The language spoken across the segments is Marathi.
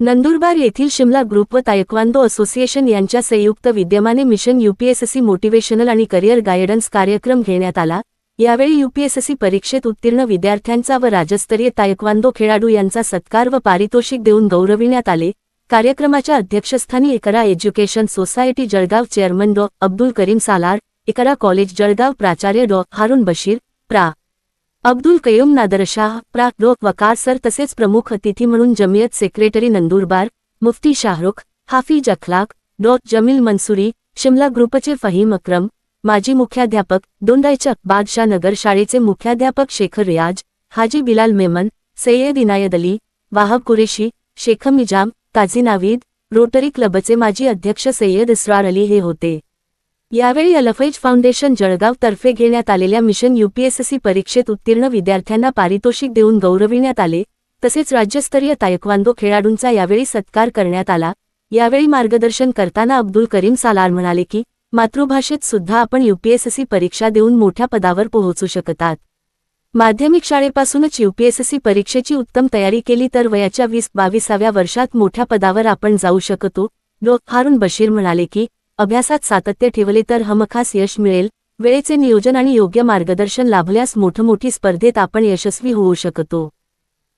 नंदुरबार येथील शिमला ग्रुप व तायक्वांदो असोसिएशन यांच्या संयुक्त विद्यमाने मिशन यूपीएससी मोटिवेशनल आणि करिअर गायडन्स कार्यक्रम घेण्यात आला. यावेळी यूपीएससी परीक्षेत उत्तीर्ण विद्यार्थ्यांचा व राज्यस्तरीय तायक्वांदो खेळाडू यांचा सत्कार व पारितोषिक देऊन गौरविण्यात आले. कार्यक्रमाच्या अध्यक्षस्थानी Iqra education society Jalgaon chairman डॉ. अब्दुल करीम सालार एकरा कॉलेज जळगाव प्राचार्य डॉ. हारून बशीर प्रा. अब्दुल कयूम नादरशाह प्रा. डॉ वकार सर तसेच प्रमुख अतिथी म्हणून जमियत सेक्रेटरी नंदुरबार मुफ्ती शाहरुख हाफिज अखलाक डॉ जमील मनसुरी शिमला ग्रुपचे फहीम अक्रम माजी मुख्याध्यापक दोंडाईचक बादशाह नगर शाळेचे मुख्याध्यापक शेखर रियाज हाजी बिलाल मेमन सय्यद इनायद अली वाहब कुरेशी शेख मिजाम काझी नावीद रोटरी क्लबचे माजी अध्यक्ष सय्यद इस्रार अली हे होते. यावेळी अलफैज फाउंडेशन जळगाव तर्फे घेण्यात आलेल्या मिशन यूपीएससी परीक्षेत उत्तीर्ण विद्यार्थ्यांना पारितोषिक देऊन गौरविण्यात आले. तसेच राज्यस्तरीय तायक्वांदो खेळाडूंचा यावेळी सत्कार करण्यात आला. यावेळी मार्गदर्शन करताना अब्दुल करीम सालार म्हणाले की मातृभाषेत सुद्धा आपण यूपीएससी परीक्षा देऊन मोठ्या पदावर पोहोचू शकतात. माध्यमिक शाळेपासूनच यूपीएससी परीक्षेची उत्तम तयारी केली तर वयाच्या वीस बावीसाव्या वर्षात मोठ्या पदावर आपण जाऊ शकतो. डॉ. हारून बशीर म्हणाले की अभ्यासात सातत्य ठेवले तर हमखास यश मिळेल. वेळेचे नियोजन आणि योग्य मार्गदर्शन लाभल्यास मोठमोठी स्पर्धेत आपण यशस्वी होऊ शकतो.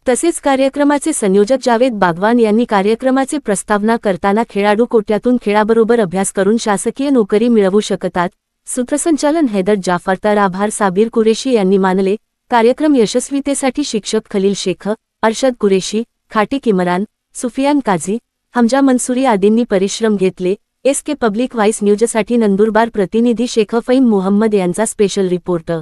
तसेच कार्यक्रमाचे संयोजक जावेद बागवान यांनी कार्यक्रमाचे प्रस्तावना करताना खेळाडू कोट्यातून खेळाबरोबर अभ्यास करून शासकीय नोकरी मिळवू शकतात. सूत्रसंचालन हैदर जाफर तर आभार साबीर कुरेशी यांनी मानले कार्यक्रम यशस्वीतेसाठी शिक्षक खलील शेख अर्शद कुरेशी खाटी किमरान सुफियान काझी हमजा मनसुरी आदींनी परिश्रम घेतले. एस के पब्लिक व्हाईस न्यूजसाठी नंदुरबार प्रतिनिधी शेखफईम मोहम्मद यांचा स्पेशल रिपोर्ट